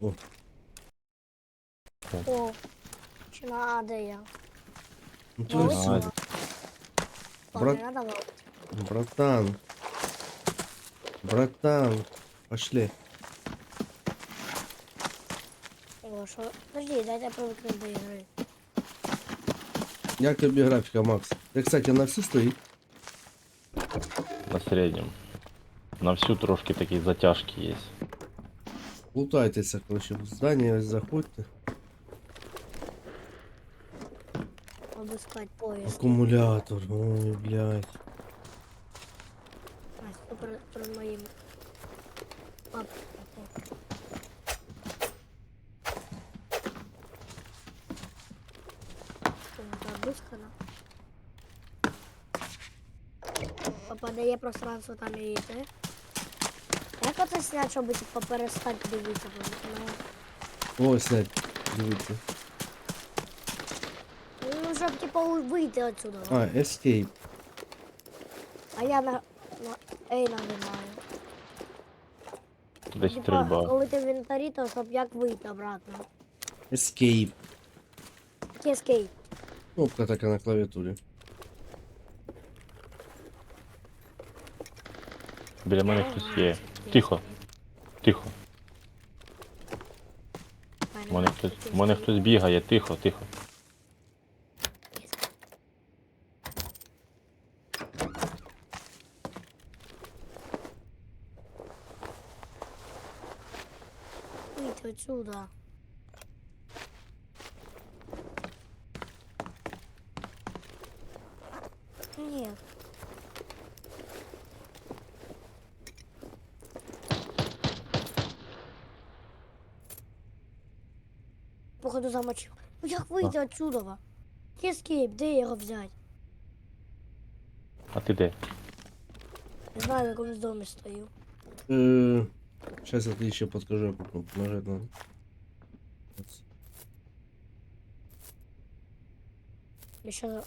О, О, чи надо я? ну то Ну, есть, ось Ага. сюди. Брат- Ладно, надо вот. братан. Братан, пошли. О, що? Подожди, дайте привикну до ігри. Як тобі графіка, Макс? Ти, кстати, на всі стоїть? На середньому. На всю трошки такі затяжки є. Лутайтеся, короче, в ось заходьте. Обыскать поїзд. Акумулятор, ой, блядь. А, супер перед моїм. Пап. Обыскано. Попадає пространство там і те. Як оце снять, щоб типу перестати дивитися? Ну, Ось, снять, дивіться. Ну, щоб типу вийти отсюда. А, escape. А я на, на Ей нажимаю. Десь Типа, стрільба. коли ти в інвентарі, то щоб як вийти обратно. Escape. Який ескейп? Кнопка така на клавіатурі. Біля мене хтось є. Тихо. Тихо. У мене хтось, у мене хтось бігає, тихо, тихо. Вийти отсюда. Ні. Походу замочив. Ну як вийти отсюда? Ескейп, де його взяти? А ти де? Не знаю, в якомусь домі стою. Е, Сейчас я тобі ще підкажу, яку кнопку нажати надо. Ось. Я ще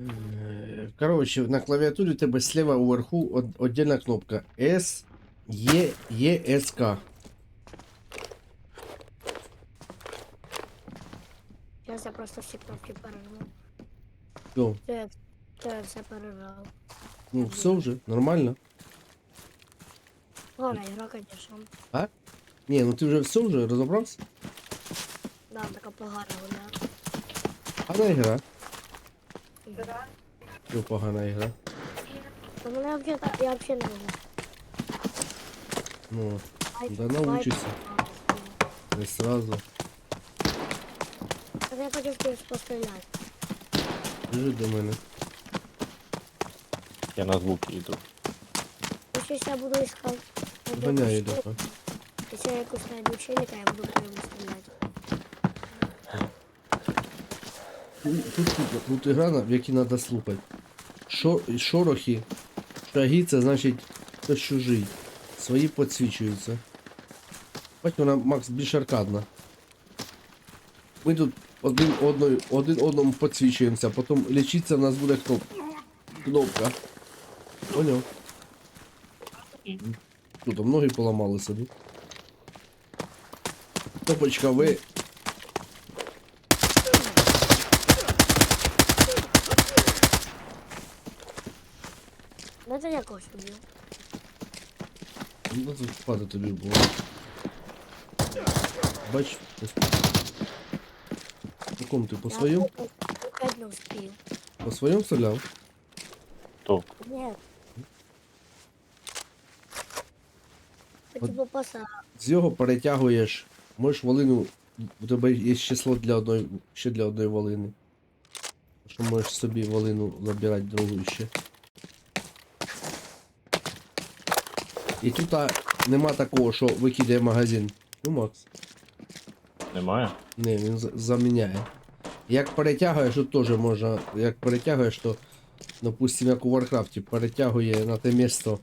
Е, Короче, на клавіатурі у тебе слева уверху од- отдельна кнопка S, E, E, S, K. Зараз я просто всі кнопки пережму. Все, Це я, це я все пережав. ну все вже, нормально. Ладно, ігра, конечно. Ні, ну ти вже все вже розібрався? Да, така погана вона. Погана ігра. Що погана ігра? Ну, мене взагалі, та- я взагалі не можу. Ну, Ай, Да ай, научишься. ай. не сразу. Я хотів когось постріляти. Біжи до мене. Я на звуки йду. Ну, щось я буду іскати. Гоняй, Ілюха. Якщо я якусь знайду челіка, я буду по ньому стріляти. Тут, тут, тут, тут ігра, в якій треба слухати. Шо, шорохи, шаги, це значить хтось чужий. Свої підсвічуються. Бать вона, Макс, більш аркадна. Ми тут один, одною, один одному підсвічуємося, потім лічиться в нас буде кноп... кнопка. Поняв? Тут там ноги поламали собі. Кнопочка ви Ну, це я когось убив. Ну тут впаде тобі було. Бач, ось. По кому ти по Я своєму? Опять не успів. По своєму стріляв? То, Ні. Хотів попаса. З його перетягуєш. Можеш волину. У тебе є число для одної, ще для одної волини. Що можеш собі волину набирати другу ще. І тут а, нема такого, що викидає магазин. Ну, Макс. немає? Не, він за- заміняє. Як перетягуєш, тут теж можна. Як перетягуєш, то, допустим, як у Варкрафті, перетягує на те місто,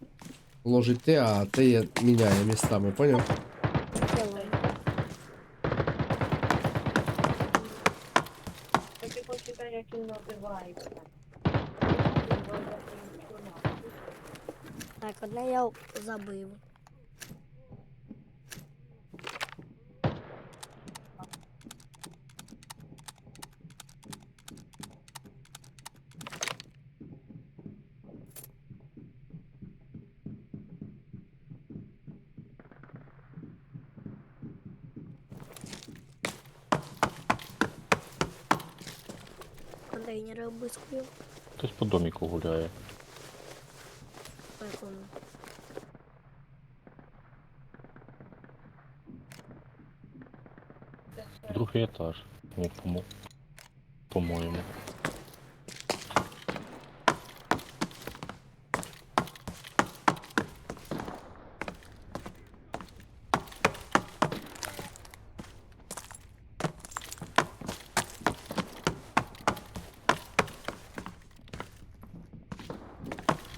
ложить те, а те є- міняє містами, поняв? Делаю. Ти почитай, як він називається. Так, одне я забив. Контейнери обискую. Хтось по доміку гуляє. По якому. Другий етаж. По-мо- по-моєму.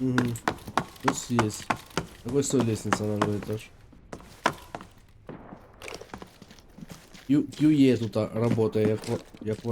Угу. Ось есть. Какой стой лестница на другой этаж? Q, QE тут работает, я. Я в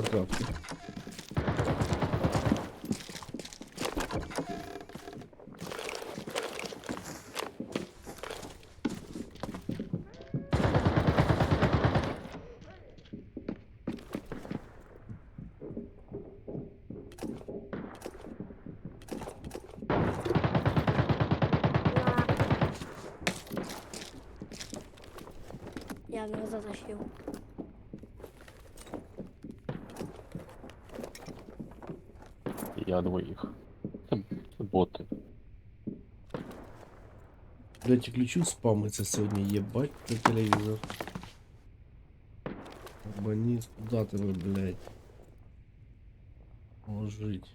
Блять, ключу спамиться сьогодні, єбать на телевізор. Абоніст, куда тебе, блять? Положить.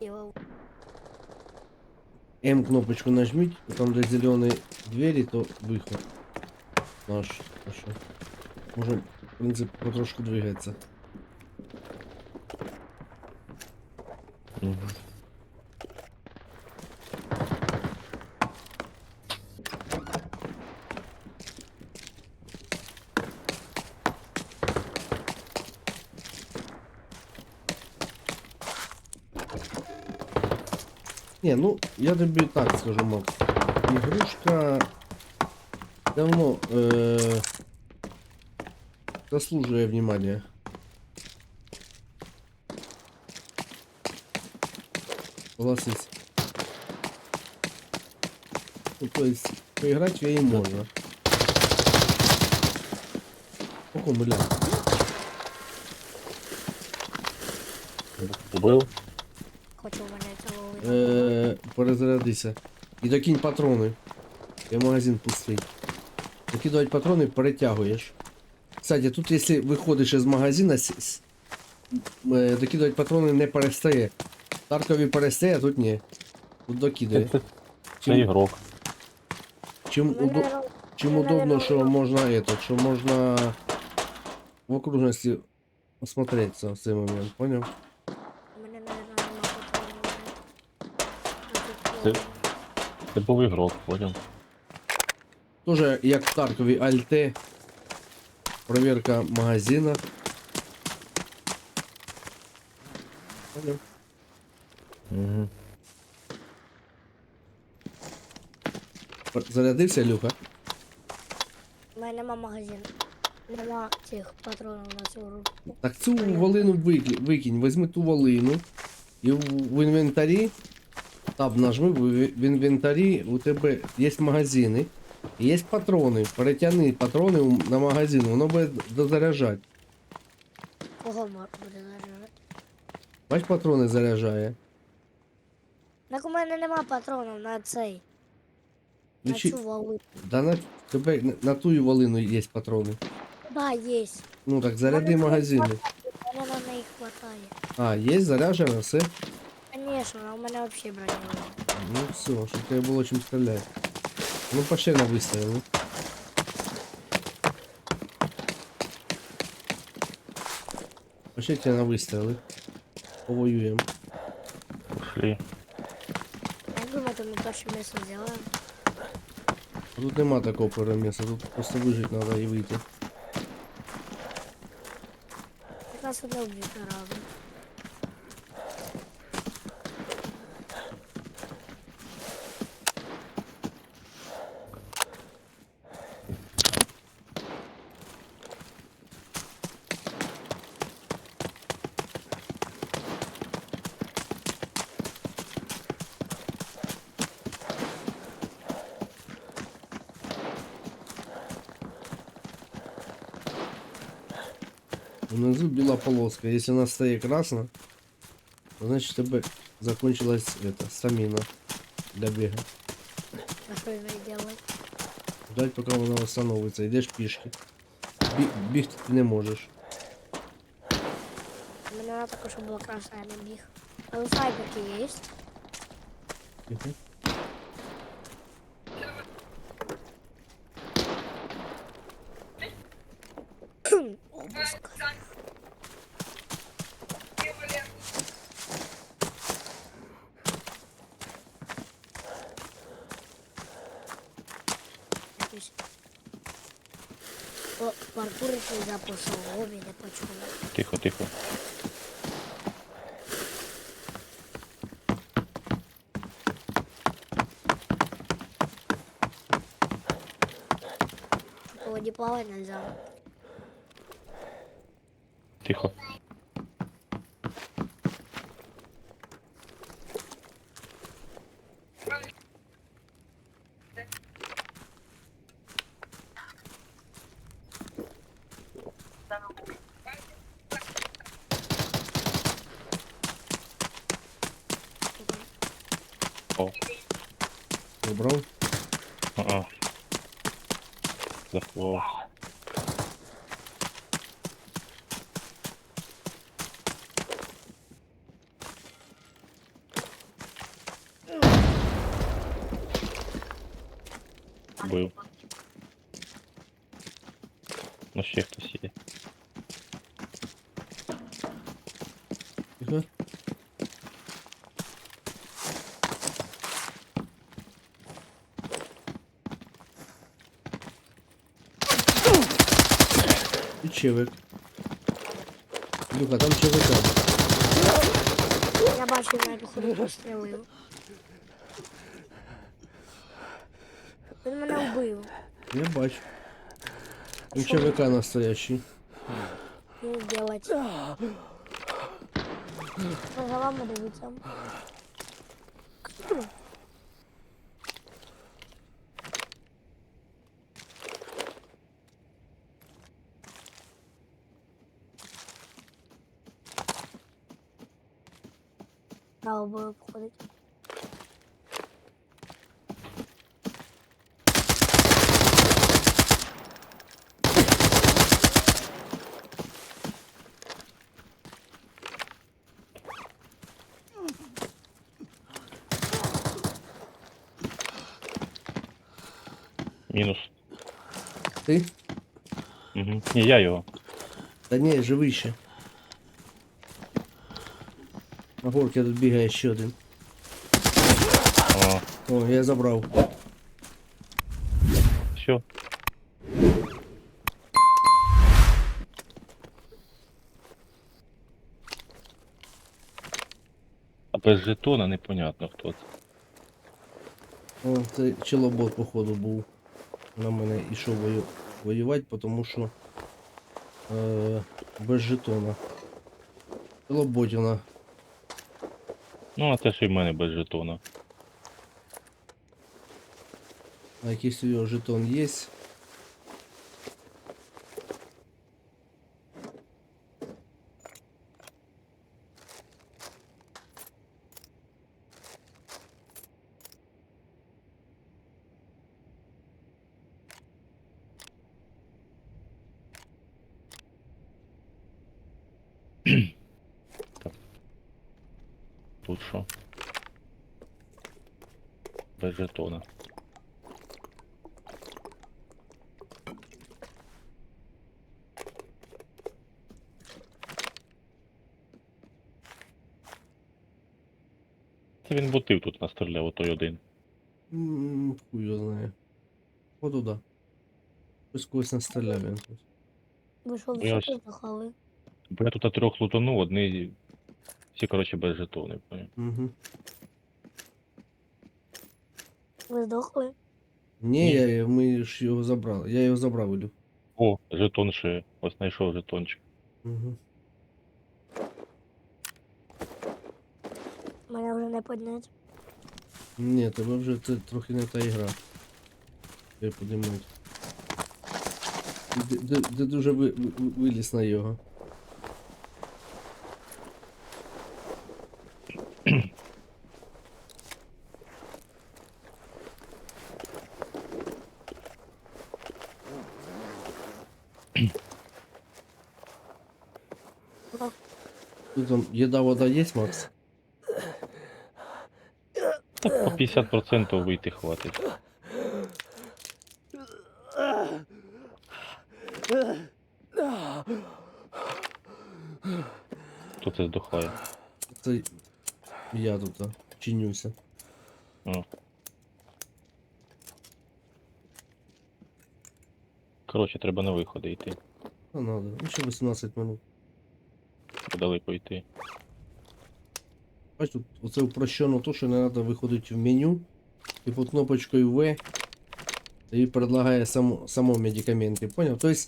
Його М кнопочку нажмите, там где зеленые двери, то выход. Наш. Хорошо. Можем, в принципе, потрошку двигаться. Угу. Не, ну, я тобі так скажу, Макс. Ігрушка давно э, заслуживает внимания. Согласись. Ну, то есть, поиграть в ней можно. Ого, бля. Мене цілого Е, перезарядися. І докинь патрони. Я магазин пустий. Докидувати патрони перетягуєш. Кстати, тут якщо виходиш із магазина, е, патрони не перестає. Таркові перестає, а тут ні. Тут докидає. це, це Чим, ігрок. чим, удо, чим удобно, що можна этот, що можна в окружності осмотреться в цей момент, патронів. Це, це був ігрок, поняв? Тоже як в Таркові Альте. Проверка магазина. Угу. Зарядився Люка. У мене нема магазину. Нема цих патронів на цю руку. Так цю волину викинь, викинь, візьми ту волину. І в, інвентарі. Таб нажми, в інвентарі у тебе є магазини. Є патрони. Перетягни патрони на магазин, воно буде дозаряджати. Кого буде заряджати? Бач, патрони заряджає. Так у мене нема патронів на цей. На Ключі- цю валу. Да на тебе на, на ту волину є патрони. Да, є. Ну так заряди магазини. У мене на них хватає. А, є заряджено, все. Конечно, у мене вообще броні немає. Ну все, щоб тебе було чим стріляти. Ну пошли на вистріли. Пошли тебе на вистріли. Повоюємо. Пішли. Я думаю, то ми перше місце взяли. Тут нема такого перемісу, тут просто вижити треба і вийти. Нас одне вбити разом. Внизу біла полоска. Якщо вона стає красна, то значить у тебе закончилась это, стаміна для біга. А що він робить? Ждать, поки вона восстановиться. Йдеш пішки. Бі бігти ти не можеш. У мене вона також була красна, я не біг. Але снайперки є. Мгм. Обыск. Якийсь- О, паркурити за посолові, не почула. Тихо, тихо. По воді плавати нельзя. Тихо. І чевик. Люка, там чевика. Я бачу, як ходу пострілив. Він мене вбив. Я бачу. Там чевика настоящий. Ну, делать. За вами дивиться. Право буде обходити. Мінус. Ти? Угу. Ні, я його. Та ні, живий ще. На горці тут бігає ще один. О, я забрав. все. А без жетона непонятно хто це. О, це челобот, походу, був. На мене ішов вою... воювати, тому що е... без жетона. Челоботіна. Ну, а це ще й в мене без жетона. А якийсь у нього жетон є. Тут що? Без жетона. Це він бутив тут настріляв, отой один. М, Хуй його знає. О туди. Хтось когось настріляв він тут. Ви що, Я ви ось- що захали? Бо я тут трьох лутанув, одні всі, коротше, без жетонів. поняв. Угу. Ви здохли? Ні, я, я- ми ж його забрали. Я його забрав, Ілю. О, жетон ще. Ось знайшов жетончик. Угу. Мене вже не підняти. Ні, тебе вже це трохи не та ігра. Ти, ти, ти дуже ви, ви- виліз на його. Тут там їда, вода є, Макс? Так по 50% вийти хватить. Хто це здохає? Це я тут а, чинюся. О. Коротше, треба на виходи йти. А надо. Ну ще 18 минут. Далеко йти. Бач, тут оце упрощено то, що не треба виходити в меню і під кнопочкою В тобі предлагає само, само медикаменти. Поняв? Тобто,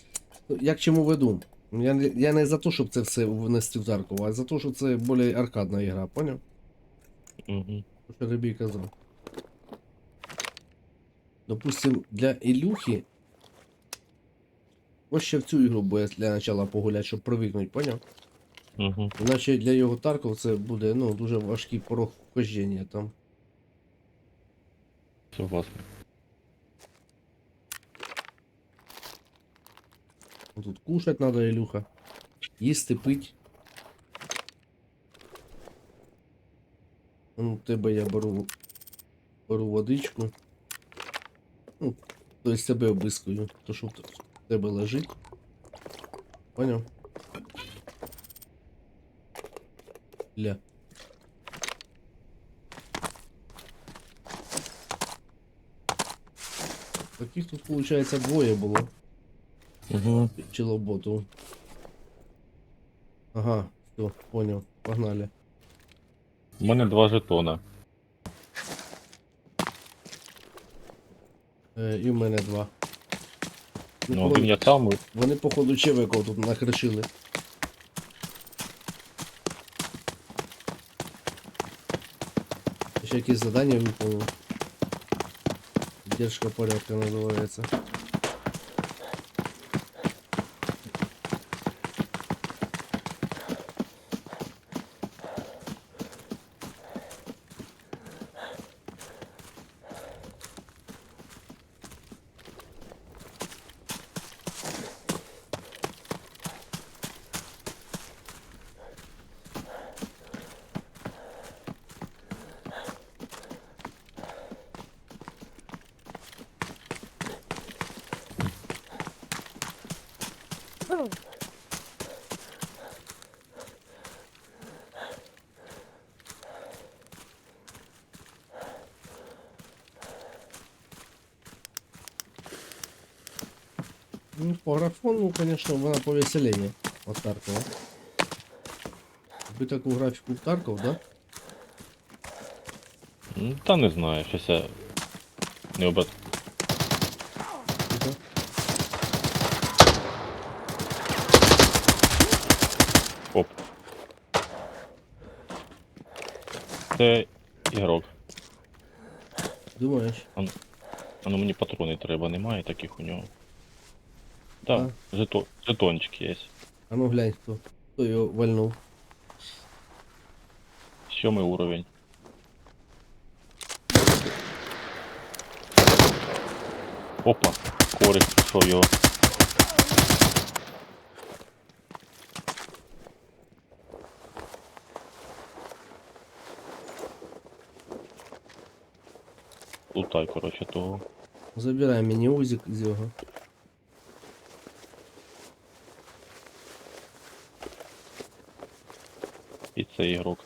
я к чому веду? Я, не- я не за те, щоб це все внести в Таркова, а за те, що це більш аркадна ігра, поняв? Угу. Що і казав. Допустим, для Ілюхи. Ось ще в цю ігру буде для начала погуляти, щоб привикнути, поняв? Угу. Іначе для його Тарков це буде ну, дуже важкий порог вхождення там. Согласен. Тут кушать надо, Ілюха. Їсти, пить. Ну, тебе я беру, беру водичку. Ну, тобто тебе обискую, то що в тебе лежить. Поняв? Ля. Таких тут, виходить, двоє було. Угу. Челоботу. Ага, все, понял. Погнали. У мене два жетона. Е, і в мене два. Ну, один я там, Вони, походу, чевиков тут накришили. Якісь задання выполнил Держка порядка називається. Ну, конечно, вона повеселее от Таркова. Ви таку графіку в Тарков, да? М, Та не знаю, щось я не обрат. Тихо. Оп. Це ігрок. Думаєш? А ну мені патрони треба, немає таких у нього. Так, жето... жетончик є. А ну глянь, хто. Хто його вальнув. Сьомий уровень. Опа, корик пішов його. Лутай, коротше, того. Забирай мені узик з його. І це ігрок.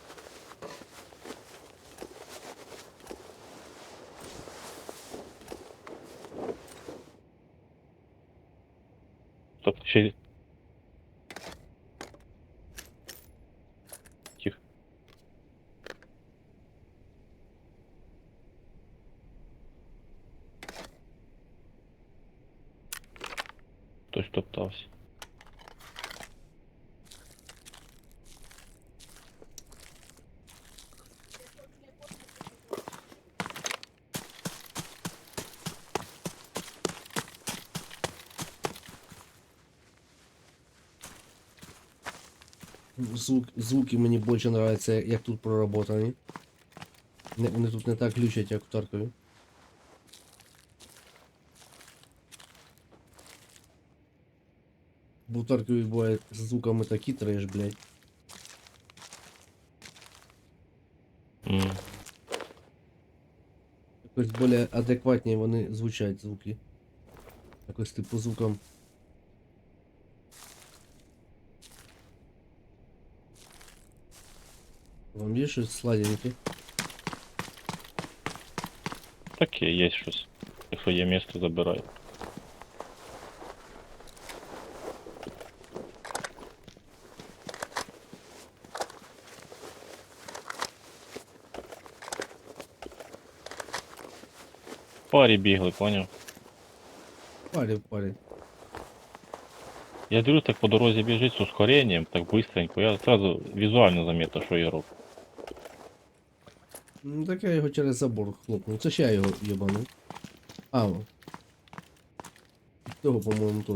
Тобто ще. Звук, звуки мені більше нравятся, як тут проработані. Вони тут не так глючать, як в Таркові. Бо в Таркові буває з звуками такі треш, блядь. М. Якось більш адекватні вони звучать звуки. Якось типу звуком. Вам є щось сладеньке? Таке, є щось. Якщо є місто, забирай. Парі бігли, поняв? Парень, парень. Я дивлюсь, так по дорозі біжить з ускоренням, так быстренько. Я сразу візуально замітив, що ігрок. Ну так я його через забор хлопнув. Це ще я його єбанув. А, о. Цього, по-моєму, теж.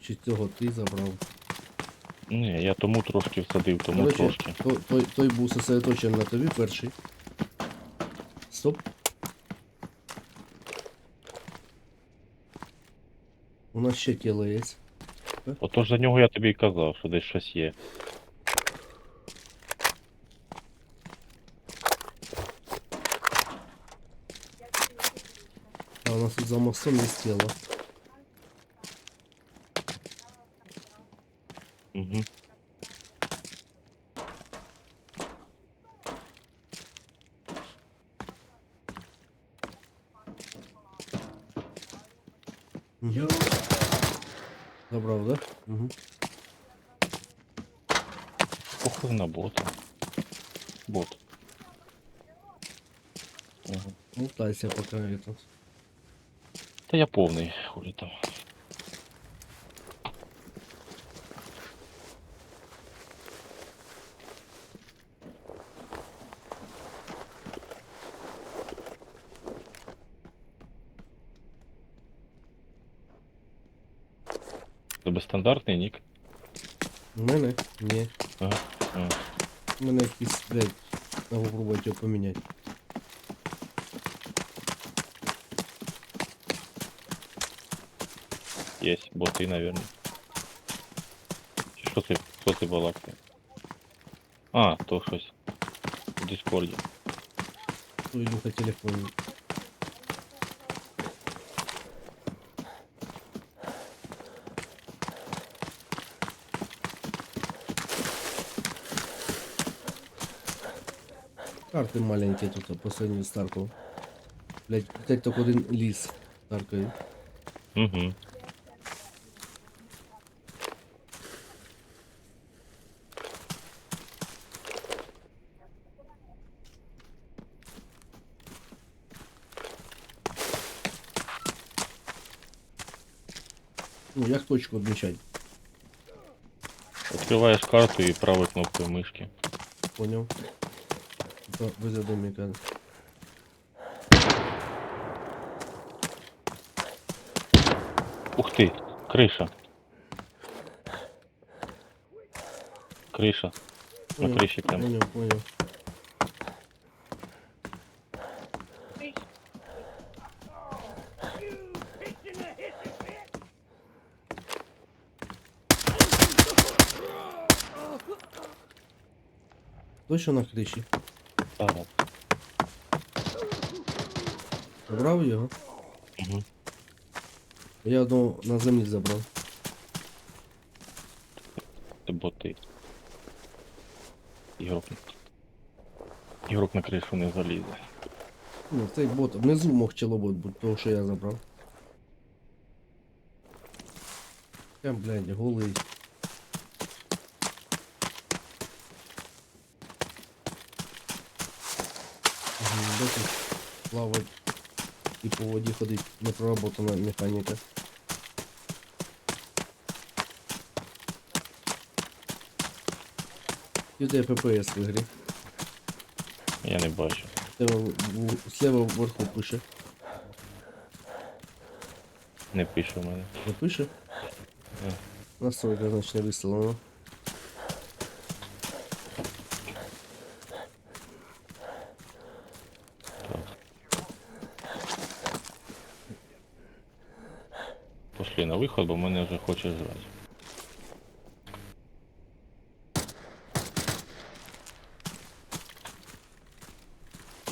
Чи цього ти забрав? Ні, я тому трошки всадив, тому Короче, трошки. той, той, той був сосредоточений на тобі перший. Стоп. У нас ще тіло є. Отож за нього я тобі і казав, що десь щось є. Нас тут за мостом є тіло. Угу. Угу. Забрав, да? Угу. Похуй на бота. Бот. Угу. Лутайся пока этот. Та я повний, хулі там. Тебе стандартний нік? У мене? Ні. Ага. ага. У мене якийсь, блядь, треба попробувати його поміняти. Есть, боты, наверное. Що ти, що ти балакти? А, то щось. В Дискорді. Ну, Ілюха телефон. Карти маленькі тут по сравнению з Тарком. Блять, опять только один ліс Таркові. Угу. Точку відмічати, Відкриваєш карту і правою кнопкою мишки. поняв? Типа возле домика. Ух ти, криша. Криша. На Поняв, криші прям. Поняв, поняв. Точно на криші. Так. Забрав його? Угу. Я одного на землі забрав. Це боти. Ігрок. Ігрок на кришу не залізе. Ну, цей бот. Внизу мог челобот бути, того, що я забрав. Я, блядь, голий. Досить плавать і по воді ходить непроработана механіка. Де ППС в ігрі? Я не бачу. Слева, вверху пише. Не пише в мене. Не пише? Ні. Настройка, значить, не виставлено. Виход, бо мене вже хоче жрати.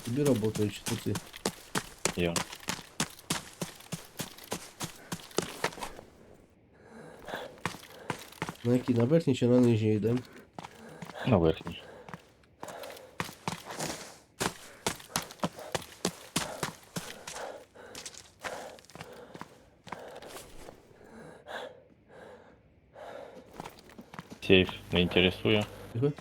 Тобі робота, чи то? Я. На якій? На верхній чи на нижній йдемо? На верхній. Не інтересує. Тихо.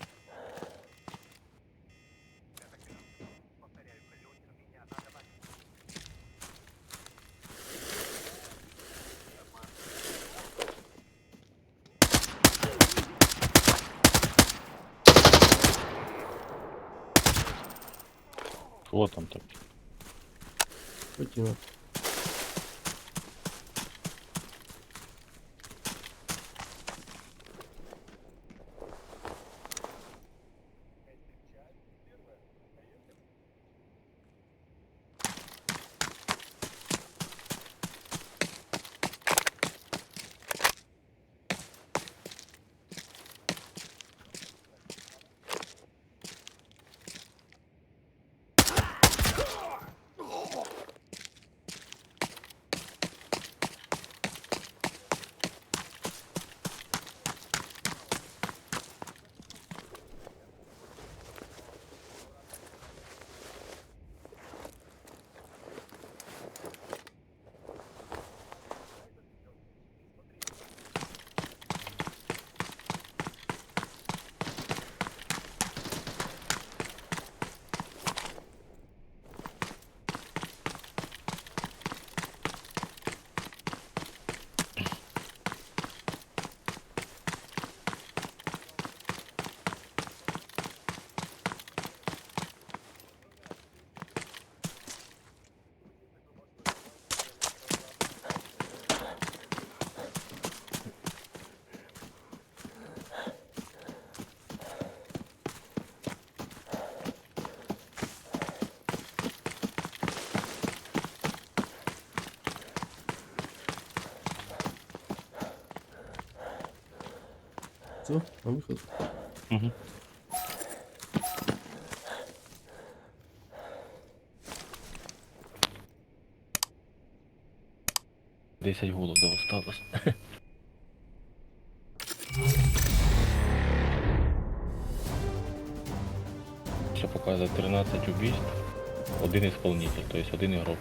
Що там таке? Хотіла. Все, на виход. Угу. Десять голодів осталось. Ще показує 13 убийств, один исполнитель, то есть один игрок.